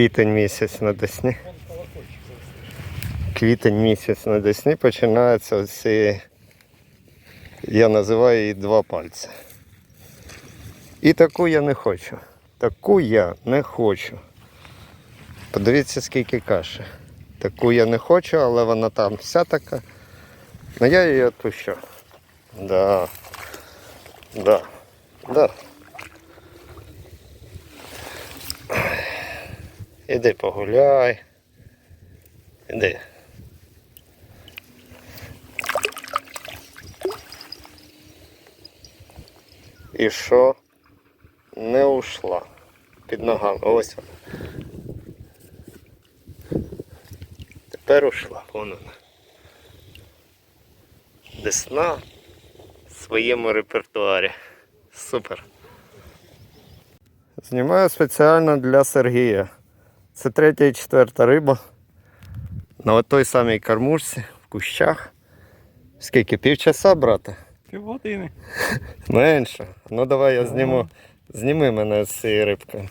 Квітень місяць на Десні. Квітень місяць на Десні починається оці, я називаю її два пальці. І таку я не хочу. Таку я не хочу. Подивіться, скільки каші. Таку я не хочу, але вона там вся така. Ну я її відпущу. Да. Да. Да. Іди погуляй. Іди. І що? Не ушла. Під ногами. Ось вона. Тепер ушла, вон вона. Десна в своєму репертуарі. Супер. Знімаю спеціально для Сергія. Це третя і четверта риба. На той самій кормушці, в кущах. Скільки? Півчаса, брате? Півгодини. Менше. Ну давай я зніму. Зніми мене з цієї рибки.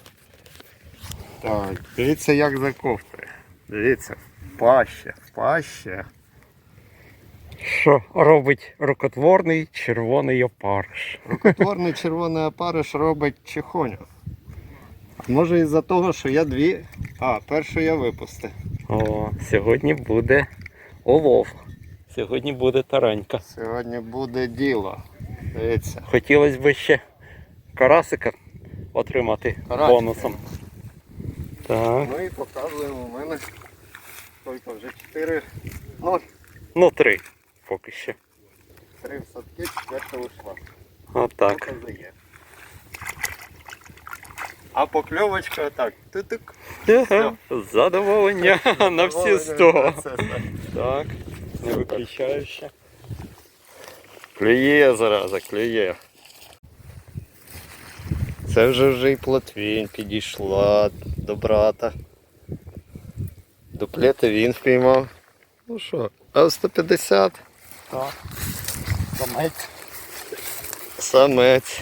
Так, дивіться як заковтує. Дивіться, паще, паще. Що робить рукотворний червоний опариш? Рукотворний червоний опариш робить чехоню. Може із-за того, що я дві. А, першу я випустив. О, сьогодні буде олов. Сьогодні буде таранька. Сьогодні буде діло. Дивіться. Хотілося б ще карасика отримати Карасика. бонусом. Так. Ну і показуємо у мене. Скільки вже 4. Ну, Ну, три поки що. 3 в садки, четверта вийшла. Отак. Показує. А покльовочка отак. Тутик. Ага, Задоволення на всі сто. Так, не виключаю ще. Клює зараза, клює. Це вже вже і плотвінь підійшла до брата. Дуплети він впіймав. Ну що, а 150 Так. Самець. самець.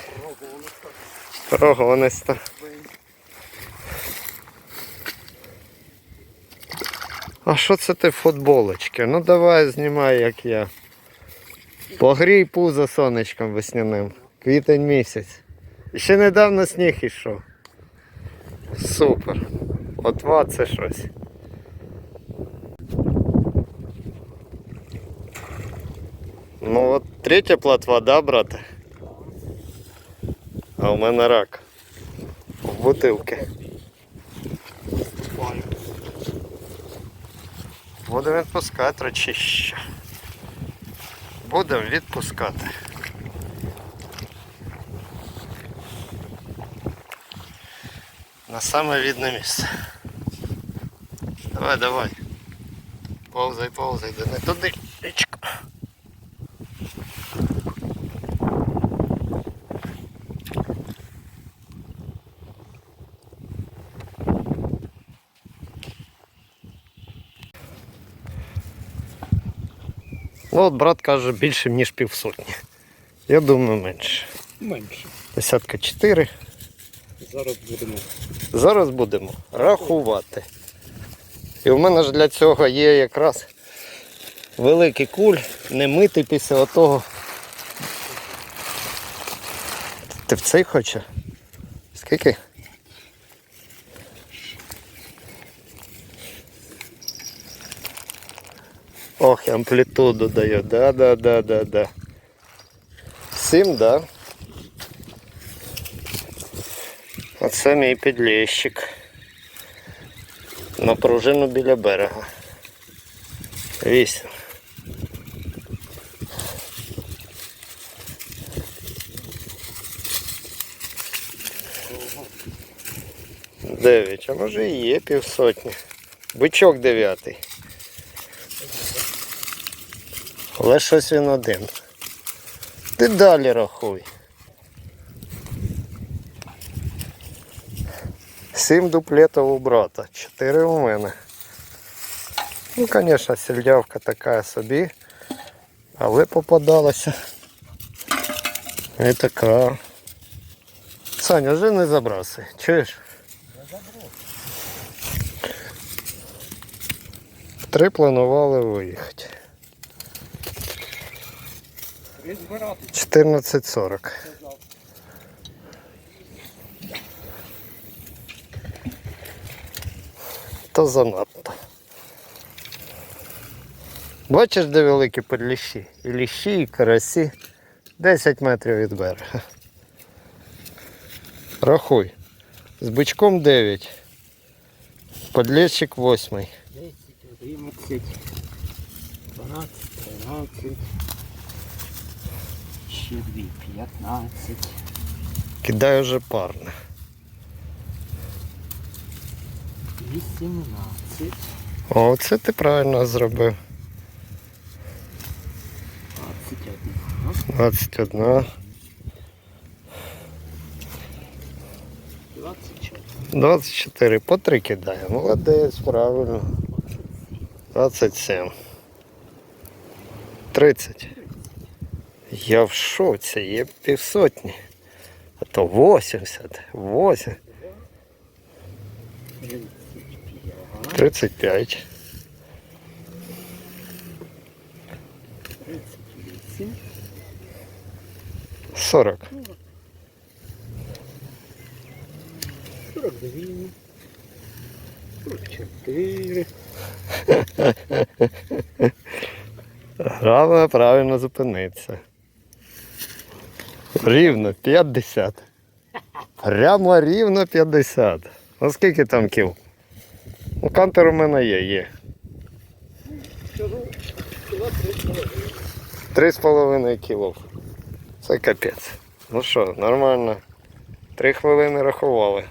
Прогониста. А що це ти футболочки? Ну давай знімай як я. Погрій пузо сонечком весняним. Квітень місяць. Ще недавно сніг ішов. Супер. Отва це щось. Ну от третя платва, да, брате? А у мене рак. В бутилки. Будемо відпускати речище. Будемо відпускати. На саме видне місце. Давай, давай. Повзай, повзай, да не туди. Ну от брат каже більше, ніж півсотні. Я думаю менше. Менше. Десятка чотири. Зараз будемо. Зараз будемо рахувати. І в мене ж для цього є якраз великий куль, не митий після того. Ти в цей хоче? Скільки? Ох, амплітуду дає. Да, да, да, да, да. Сім, да. Оце мій підліщик. На пружину біля берега. Вісім. Дев'ять, а може і є півсотні. Бичок дев'ятий. Але щось він один. Ти далі рахуй. Сім дуплетів у брата, чотири у мене. Ну, звісно, сельдявка така собі, але попадалася. І така. Саня, вже не забраси, чуєш? три планували виїхати. Три збирати 14.40. То занадто. Бачиш, де великі подліщі? І ліщі, і карасі. 10 метрів від берега. Рахуй. З бичком 9. Подлещик 8. 10, 11, 12, 13, ще дві, 15, Кидаю вже парне. 18, О, це ти правильно зробив. 21, 21, 24, 24. По 3 кидаю. Молодець, правильно. 27. 30. Я в шоці, є півсотні. А то 80, 8, 35, 35, 38, 40. 42, 44, Головне правильно зупинитися. Рівно 50. Прямо рівно 50. Ну скільки там кіл? Ну, кантер у мене є, є. скажу, 23. 3,5 кіло. Це капець. Ну що, нормально. Три хвилини рахували.